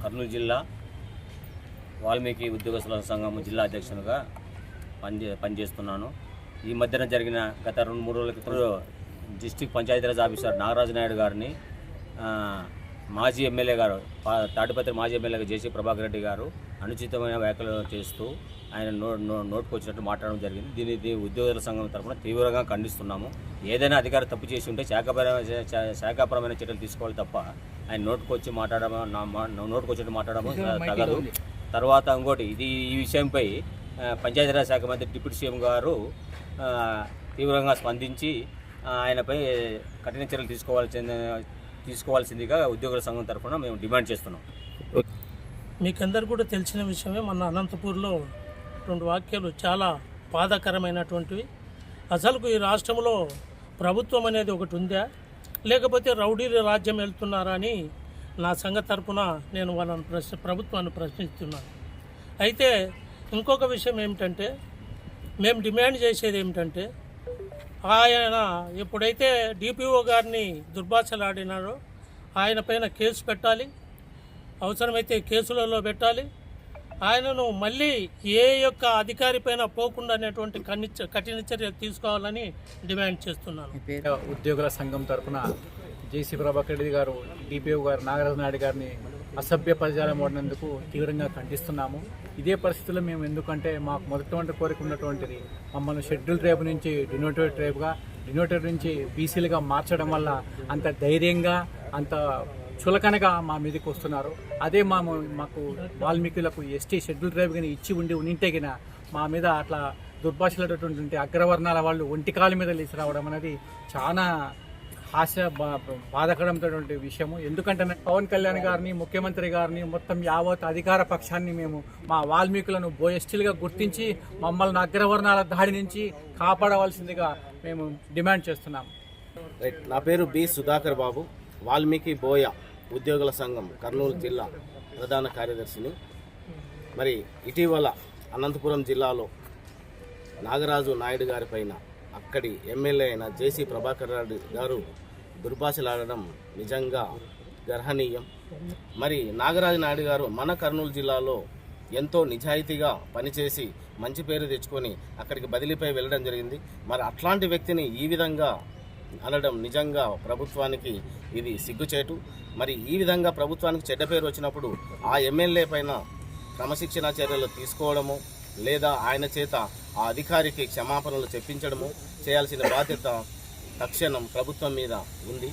కర్నూలు జిల్లా వాల్మీకి ఉద్యోగస్తుల సంఘం జిల్లా అధ్యక్షునిగా పనిచే పనిచేస్తున్నాను. ఈ మధ్యన జరిగిన గత రెండు మూడు రోజుల క్రితం డిస్టిక్ పంచాయతీరాజ్ ఆఫీసర్ నాగరాజు నాయుడు గారిని మాజీ ఎమ్మెల్యే గారు పా- మాజీ ఎమ్మెల్యేగా జేసీ ప్రభాకర్ రెడ్డి గారు అనుచితమైన వ్యాఖ్యలు చేస్తూ ఆయన నో నో నోటుకు వచ్చినట్టు మాట్లాడడం జరిగింది. దీన్ని ఉద్యోగుల సంఘం తరఫున తీవ్రంగా ఖండిస్తున్నాము. ఏదైనా అధికారి తప్పు చేసి ఉంటే శాఖపరమైన శా- శాఖాపరమైన చర్యలు తీసుకోవాలి తప్ప ఆయన నోటుకు వచ్చి మాట్లాడడం నా మా- నోటుకు వచ్చినట్టు మాట్లాడడం తగదు తర్వాత ఇంకోటి ఇది ఈ విషయంపై పంచాయతీరాజ్ శాఖ మంత్రి డిప్యూటీ సీఎం గారు తీవ్రంగా స్పందించి ఆయనపై కఠిన చర్యలు తీసుకోవాల్సిన తీసుకోవాల్సిందిగా ఉద్యోగుల సంఘం తరఫున మేము డిమాండ్ చేస్తున్నాం. మీకందరు కూడా తెలిసిన విషయమే మన అనంతపూర్లో రెండు వాక్యాలు చాలా బాధాకరమైనటువంటివి. అసలుకు ఈ రాష్ట్రంలో ప్రభుత్వం అనేది ఒకటి ఉందా? లేకపోతే రౌడీలు రాజ్యం వెళ్తున్నారా అని నా సంఘ తరపున నేను వాళ్ళని ప్రశ్న ప్రభుత్వాన్ని ప్రశ్నిస్తున్నాను అయితే ఇంకొక విషయం ఏమిటంటే మేము డిమాండ్ చేసేది ఏమిటంటే ఆయన ఎప్పుడైతే డిపిఓ గారిని దుర్భాషలాడినారో ఆయన పైన కేసు పెట్టాలి అవసరమైతే కేసులలో పెట్టాలి ఆయనను మళ్ళీ ఏ యొక్క అధికారి పైన పోకుండా అనేటువంటి కఠిన కఠిన చర్యలు తీసుకోవాలని డిమాండ్ చేస్తున్నాను. ఉద్యోగుల సంఘం తరఫున జేసీ ప్రభాకర్ రెడ్డి గారు డిపిఓ గారు నాగరాజు నాయుడు గారిని అసభ్య పదజాలం వాడినందుకు తీవ్రంగా ఖండిస్తున్నాము. ఇదే పరిస్థితుల్లో మేము ఎందుకంటే మాకు మొదటి కోరిక ఉన్నటువంటిది మమ్మల్ని షెడ్యూల్ ట్రైబ్ నుంచి డినోటెడ్ ట్రైబ్గా డినోటెడ్ నుంచి బీసీలుగా మార్చడం వల్ల అంత ధైర్యంగా అంత చులకనగా మా మీదకి వస్తున్నారు. అదే మా మాకు వాల్మీకులకు ఎస్టీ షెడ్యూల్ డ్రైవ్ కానీ ఇచ్చి ఉండి ఉంటే గిన మా మీద అట్లా దుర్భాషలటువంటి అగ్రవర్ణాల వాళ్ళు ఒంటికాల మీద లేచి రావడం అనేది చాలా హాస్య బా- విషయము. ఎందుకంటే పవన్ కళ్యాణ్ గారిని ముఖ్యమంత్రి గారిని మొత్తం యావత్ అధికార పక్షాన్ని మేము మా వాల్మీకులను బోయస్టిల్గా గుర్తించి మమ్మల్ని అగ్రవర్ణాల దాడి నుంచి కాపాడవలసిందిగా మేము డిమాండ్ చేస్తున్నాం. రైట్. నా పేరు బి సుధాకర్ బాబు. వాల్మీకి బోయ ఉద్యోగుల సంఘం కర్నూలు జిల్లా ప్రధాన కార్యదర్శిని. మరి ఇటీవల అనంతపురం జిల్లాలో నాగరాజు నాయుడు గారి పైన అక్కడి ఎమ్మెల్యే అయిన జేసీ ప్రభాకర్ రెడ్డి గారు దుర్భాషలాడడం నిజంగా గర్హనీయం. మరి నాగరాజు నాయుడు గారు మన కర్నూలు జిల్లాలో ఎంతో నిజాయితీగా పనిచేసి మంచి పేరు తెచ్చుకొని అక్కడికి బదిలీపై వెళ్ళడం జరిగింది. మరి అట్లాంటి వ్యక్తిని ఈ విధంగా అనడం నిజంగా ప్రభుత్వానికి ఇది సిగ్గుచేటు. మరి ఈ విధంగా ప్రభుత్వానికి చెడ్డ పేరు వచ్చినప్పుడు ఆ ఎమ్మెల్యే పైన క్రమశిక్షణా చర్యలు తీసుకోవడము లేదా ఆయన చేత ఆ అధికారికి క్షమాపణలు చెప్పించడము చేయాల్సిన బాధ్యత తక్షణం ప్రభుత్వం మీద ఉంది.